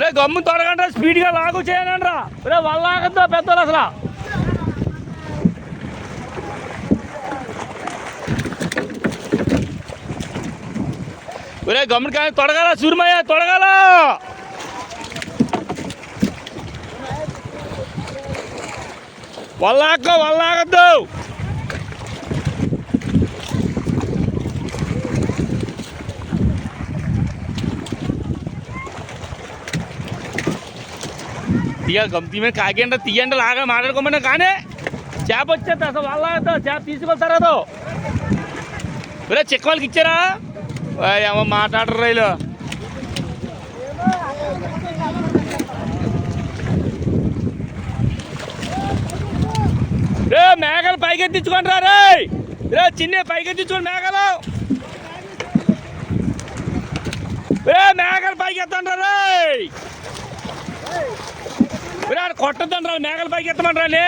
రే గమ్ము తొడగండి స్పీడ్గా లాగు చేయనండి రా రే వాళ్ళ పెద్దలు అసలు. ఒరే గమ్ముడు కానీ తొడగాల సూర్మయ్య తొడగాల. వల్లాక్క వల్లాగద్దు. తీయ గమ్తి మీద కాకేంట తీయండి లాగా మాట్లాడుకోమన్నా కానీ చేప వచ్చేది అసలు వాళ్ళతో చేప తీసుకొస్తారు అదో. ఇలా చెక్క వాళ్ళకి ఇచ్చారా? ఏమో మాట్లాడరు రైలు. రే మేఘలు పైకి ఎత్తించుకోండి రా రే. రే చిన్న పైకి ఎత్తించుకోండి మేఘలు రే మేఘలు పైకి ఎత్తండి రా రే రే కొట్టద్దండి రా మేఘలు పైకి ఎత్తమంటారా అండి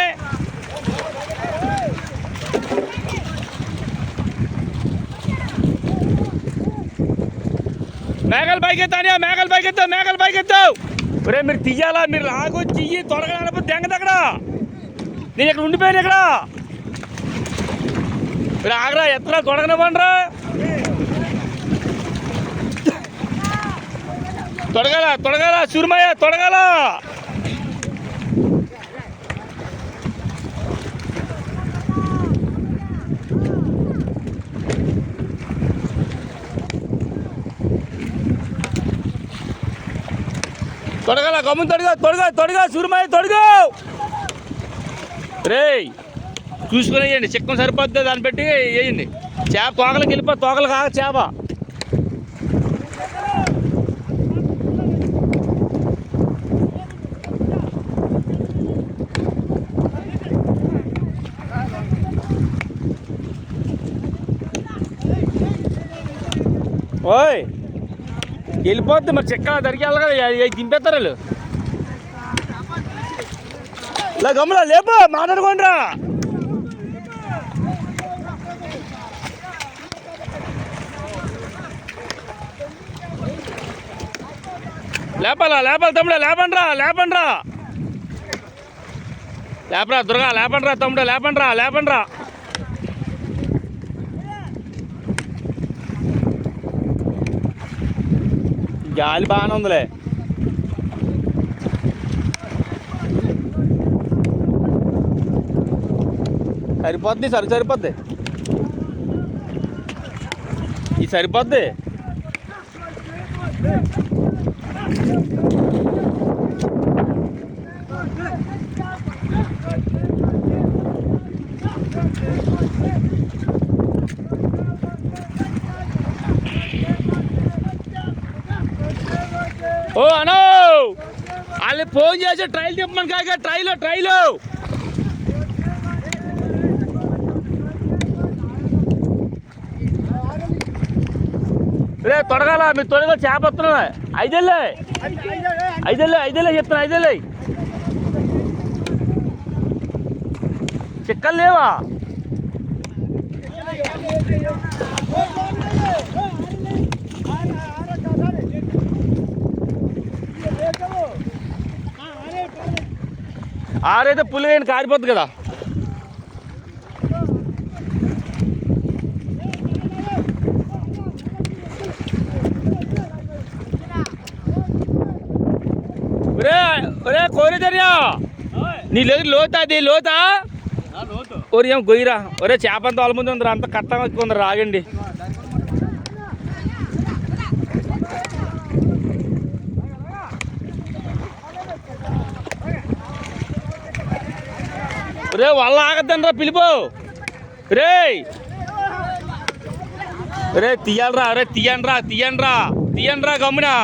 మేఘలు పైకి ఎత్తాని మేఘలు పైకి ఎత్తావు మేఘలు పైకి ఎత్తావు ఒరే మీరు తీయాలా? మీరు రాగొచ్చి చెయ్యి త్వరగా నడపదు దెంగదు అక్కడ నేను ఇక్కడ ఉండిపోయాను ఇక్కడ. మీరు ఆగరా ఎత్తరా తొడగనివ్వండిరా తొడగాల తొడగాల సురుమయ్య తొడగాల. తొడగల గమ్ము తొడగా తొడగా తొడగా సురుమయ్య తొడగా! రేయ్ చూసుకొని వేయండి. చిక్కం సరిపోద్ది దాన్ని పెట్టి వేయండి. చేప తోకలకి వెళ్ళిపో తోకలు కాక చేప. ఓయ్! వెళ్ళిపోద్ది మరి చెక్క దరికి వెళ్ళాలి కదా దింపేస్తారు వాళ్ళు? ఇలా గమ్ములా లేపు మాట్లాడుకోండి రా లేపాలా లేపాలి తమ్ముడా లేపండ్రా రా లేపరా దుర్గా లేపండ్రా రా లేపండ్రా లేపండ్రా లేపండి రా గాలి బాగానే ఉందిలే సరిపోద్ది సరి సరిపోద్ది ఇది సరిపోద్ది ఓ అనో! వాళ్ళు ఫోన్ చేసి ట్రైల్ చెప్పమని కాక ట్రైలో ట్రైలో రే తొడగాల? మీరు తొడగా చేప వస్తున్నా ఐదెల్లే ఐదెల్లే ఐదెళ్ళే చెప్తున్నా ఐదెల్లే చిక్కలు లేవా? ఆరైతే పులి వేయండి కారిపోద్ది కదా. ఒరే ఒరే కోరిదర్యా. నీ లేదు లోతా అది లోతా? ఒరి గొయ్యిరా? ఒరే చేప అంతా వాళ్ళ ముందు ఉందిరా అంత కట్టం ఎక్కువ రాగండి రే వాళ్ళ ఆగద్దని పిలిపో. రే రే తీయాలరా రే తీయండి రా తీయండి రా గమ్మునా.